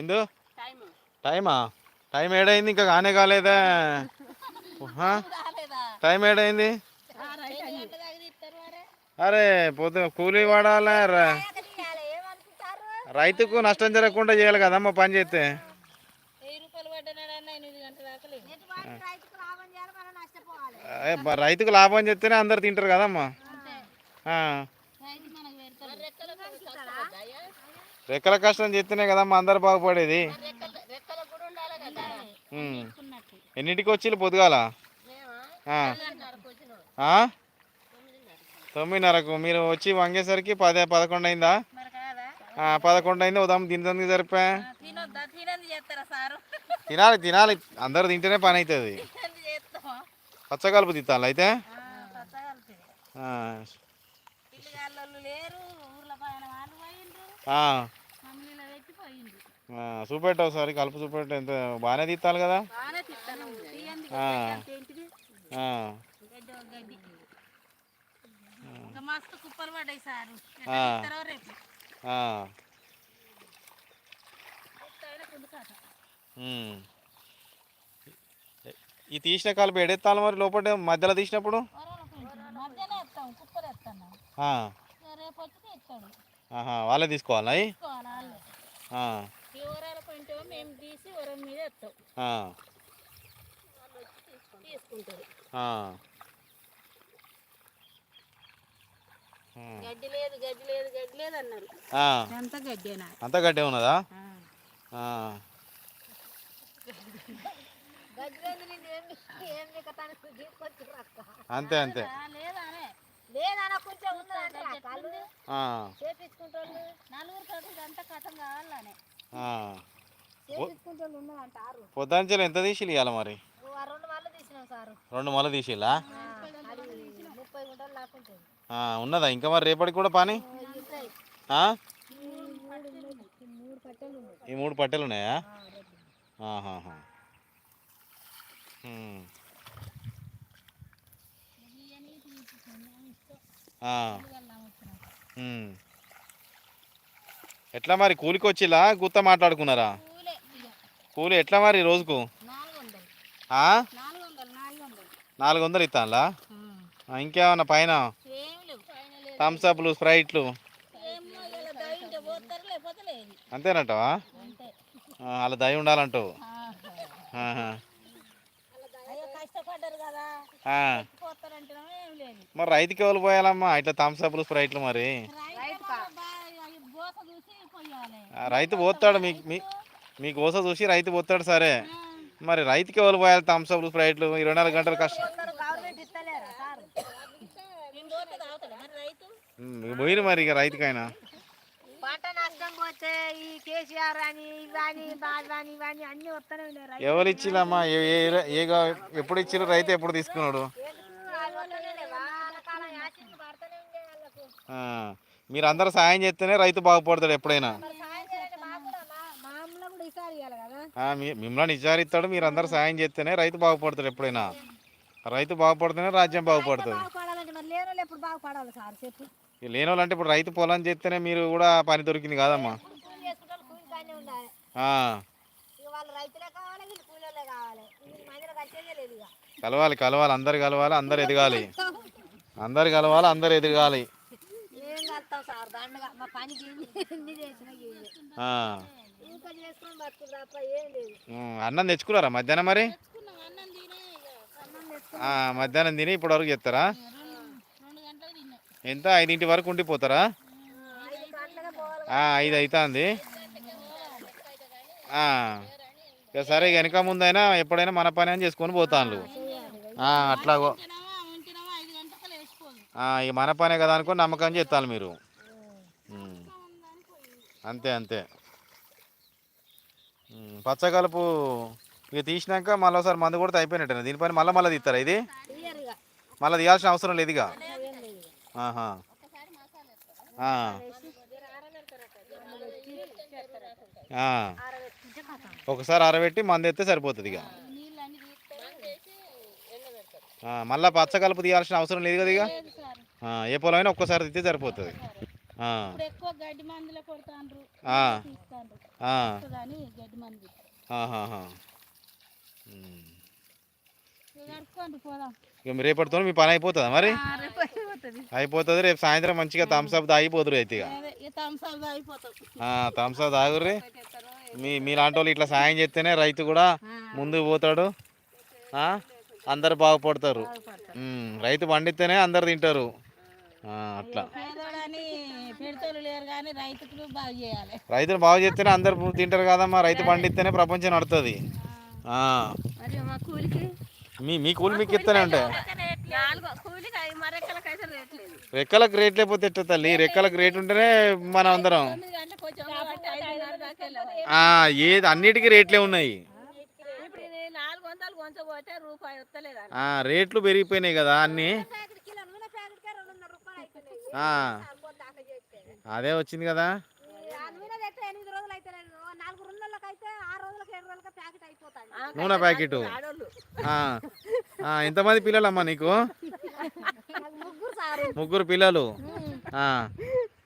ఎందు టైమా. టైం ఏడైంది? ఇంకా కానే కాలేదా? టైం ఏడైంది? అరే పొద్దు కూలీ వాడాలా? రైతుకు నష్టం జరగకుండా చేయాలి కదమ్మా పని చేస్తే. రైతుకు లాభం చెప్తేనే అందరు తింటారు కదమ్మా. రెక్కల కష్టం చేస్తేనే కదమ్మా అందరు బాగుపడేది. ఎన్నింటికి వచ్చి పొద్దుగాల. తొమ్మిదిన్నరకు మీరు వచ్చి వంగేసరికి పదే పదకొండు అయిందా? పదకొండు అయింది. ఉదయం తినడానికి సరిపోయా ఆ, తినొద్దా? తినంది చేస్తారా సారు? తినాలి తినాలి. అందరు తింటేనే పని అవుతుంది పచ్చకలుపు తిత్తాలి అయితే? లేరు చూపెట్టు ఒకసారి కలుపు చూపెట్టు ఎంత బాగానే తీస్తాలి కదా? మస్తు కుప్పలు పడ్డాయి సారు. రేపు. ఈ తీసిన కలుపు ఎడెత్తాలి మరి లోపల మధ్యలో తీసినప్పుడు? వాళ్ళే తీసుకోవాలి ఈ ఊరాల మేము తీసి ఊరం మీద ఎత్తాం. తీసుకుంటారు. గడ్డి లేదు గడ్డి లేదు గడ్డి లేదు అన్నారు. ఆ. అంతా గడ్డేనా. అంతా గడ్డే ఉన్నదా? అంతే అంతే. పొద్దుంచలు ఎంత తీసి ఇవ్వాలి మరి? రెండు మళ్ళీ తీసిలా లాక్కుంటుంది ఉన్నదా? ఇంకా మరి రేపటికి కూడా పని? ఆ? మూడు పట్టెలు ఉన్నాయి. ఈ మూడు పట్టెలు ఉన్నాయా? ఎట్లా మరి? కూలికి వచ్చిలా? గుత్త మాట్లాడుకున్నారా? కూలి ఎట్లా మరి రోజుకు? నాలుగు వందలు ఇస్తానులా ఇంకేమన్నా పైన? థమ్స్అప్లు స్ప్రైట్లు. ఏమో ఇలా దయింటే పోతారు లేకపోతే లేదు. అంతేనంటావా? అంతే. ఆ, అలా దయ ఉండాలంటావు. కష్టపడ్డారు కదా. మరి రైతుకి ఎవరు పోయాలమ్మా? ఇట్లా థమ్స్అప్లు స్ప్రైట్లు మరి. రైతు గోస చూసి పోయాలి ఆ, రైతు పోతాడు. మీకు మీ మీకు ఓస చూసి రైతు పోతాడు సరే. మరి రైతుకి ఎవరు పోయాలి థమ్స్అప్లు స్ప్రైట్లు ఇరవై నాలుగు గంటలు కష్టం తాగుతాడు మరి ఇక రైతుకైనా. పంట నష్టం పోతే ఈ కేసీఆర్ అని ఇవని బాధని ఇవని అన్ని వస్తూనే ఉన్నాయి రైతు ఎవరు ఇచ్చిల్లమ్మా ఏ ఏ- ఏ గా- ఎప్పుడు ఇచ్చిర్రు రైతు ఎప్పుడు తీసుకున్నాడు? మీరు అందరు సాయం చేస్తేనే రైతు బాగుపడతాడు ఎప్పుడైనా. మిమ్మల్ని విచారిస్తాడు మీరు అందరు సాయం చేస్తేనే రైతు బాగుపడతాడు ఎప్పుడైనా. రైతు బాగుపడితేనే రాజ్యం బాగుపడుతుంది. లేని వాళ్ళు అంటే ఇప్పుడు రైతు పొలం చేస్తేనే మీరు కూడా పని దొరికింది కాదమ్మా. కలవాలి కలవాలి అందరు కలవాలి అందరు ఎదగాలి. అందరు కలవాలి అందరు ఎదగాలి. అన్నం తెచ్చుకున్నారా మధ్యాహ్నం మరి? మధ్యాహ్నం తిని ఇప్పటి వరకు తిన్నాం. ఎంత? ఐదింటి వరకు ఉండిపోతారా? ఐదు అవుతుంది సరే వెనక ముందైనా ఎప్పుడైనా మన పని అని చేసుకొని పోతాను అట్లా గో- ఉంచినామా ఐదు గంటలకు లేచిపోదు. ఆ, ఇక మన పనే కదా అనుకొని నమ్మకం చేస్తాను మీరు. అంతే అంతే. పచ్చగలుపు ఇక తీసినాక మళ్ళీ ఒకసారి మందు కొడితే అయిపోయినట్టు దీనిపైన మళ్ళీ మళ్ళీ తీస్తారా ఇది? మళ్ళీ తీయాల్సిన అవసరం లేదు ఇక. ఆహా. ఒకసారి ఆరబెట్టి మందు ఎత్తే సరిపోతుంది ఇక. మళ్ళా పచ్చగలుపు తీయాల్సిన అవసరం లేదు కదా ఇక? ఏ పొలం అయినా ఒక్కసారి తీస్తే సరిపోతుంది. ఇప్పుడు ఎక్కువ గడ్డి మందులో కొడతాండ్రు. తీస్తాండ్రు. కానీ గడ్డి మందు. ఇక రేపటితో మీ పని అయిపోతుందా మరి? అయిపోతుంది. రేపు సాయంత్రం మంచిగా థమ్స్అప్ తాగిపోతురు అయితే ఇక థమ్స్అప్ తాగుర్రి. మీ మీలాంటి వాళ్ళు ఇట్లా సాయం చేస్తేనే రైతు కూడా ముందుకు పోతాడు. అందరు బాగుపడతారు. రైతు పండిస్తేనే అందరు తింటారు. అట్లా. పెడతలు లేరు కానీ రైతుకు బాగా చేయాలి. రైతులు బాగు చేస్తేనే అందరు తింటారు కదమ్మా. రైతు పండిస్తేనే ప్రపంచం నడుతుంది. ఆ. మరి మా కూలికి? మీ మీ కూలి మీకు ఇస్తూనే ఉంటాయి లేదు. రెక్కలకు రేట్ లేకపోతే ఎట్ట తల్లి? రెక్కలకు రేట్ ఉంటేనే మనం అందరం. అంటే ఏది అన్నిటికీ రేట్లే ఉన్నాయి. రేట్లు పెరిగిపోయినాయి కదా అన్నీ. అదే వచ్చింది కదా. ఆ నూనె తెస్తే ఎనిమిది రోజులు అయితే నాలుగు రోజులకి అయితే ఆరు రోజులకి ఏడు రోజులకి ప్యాకెట్ అయిపోతాయి నూనె ప్యాకెట్. ఆ, ఆ, ఎంతమంది పిల్లలమ్మా నీకు? ముగ్గురు పిల్లలు. ఆ,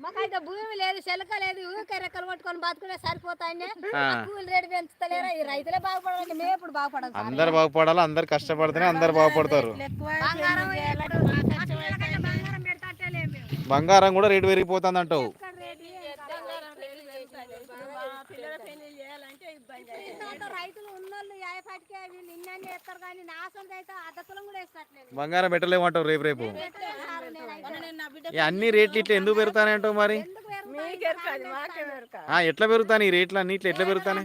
మాకైతే భూమి లేదు చెలక లేదు ఊరికే రెక్కలు పట్టుకొని బతుకునే సరిపోతాయి ఆ. కూలి రేటు పెంచుతలేరా? ఈ రైతులే బాగుపడాలి మేము. అందరు బాగుపడాలి అందరు కష్టపడితేనే అందరు బాగుపడతారు ఎక్కువ బంగారం ఇప్పుడు పట్టుదలకంటే బంగారం పెడతాంటే లేము మేము. బంగారం కూడా రేటు పెరిగిపోతుంది అంటావు బంగారం పెట్టలేమంటావు రేపు రేపు. అన్ని రేట్లు ఇట్లా ఎందుకు పెరుగుతానంటావు మరి? ఎట్లా పెరుగుతాను ఈ రేట్లు అన్ని ఇట్లా ఎట్లా పెరుగుతాను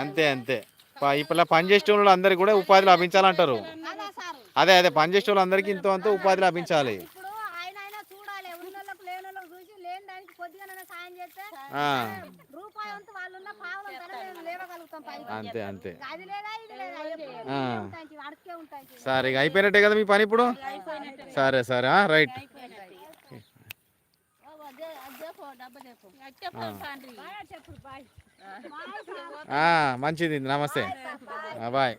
అంతే అంతే. ఇప్పుడు పని చేసే వాళ్ళు అందరికి కూడా ఉపాధి లభించాలంటారు. అదే సార్ అదే అదే పని చేసే వాళ్ళు అందరికీ ఇంతో అంత ఉపాధి లభించాలి. ఇప్పుడు ఆయన అయినా చూడాలి ఉన్నోళ్ళకి లేని వాళ్ళకి చూసి లేని దానికి కొద్దిగా సాయం చేస్తే ఆ, రూపాయి వంతు వాళ్ళు ఉన్న పావులు మేము లేవగలుగుతాం పైకి. అంతే అంతే. సరే ఇక అయిపోయినట్టే కదా మీ పని ఇప్పుడు? సరే సరే ఆ, రైట్. చెప్పు. మంచిది. నమస్తే. బాయ్.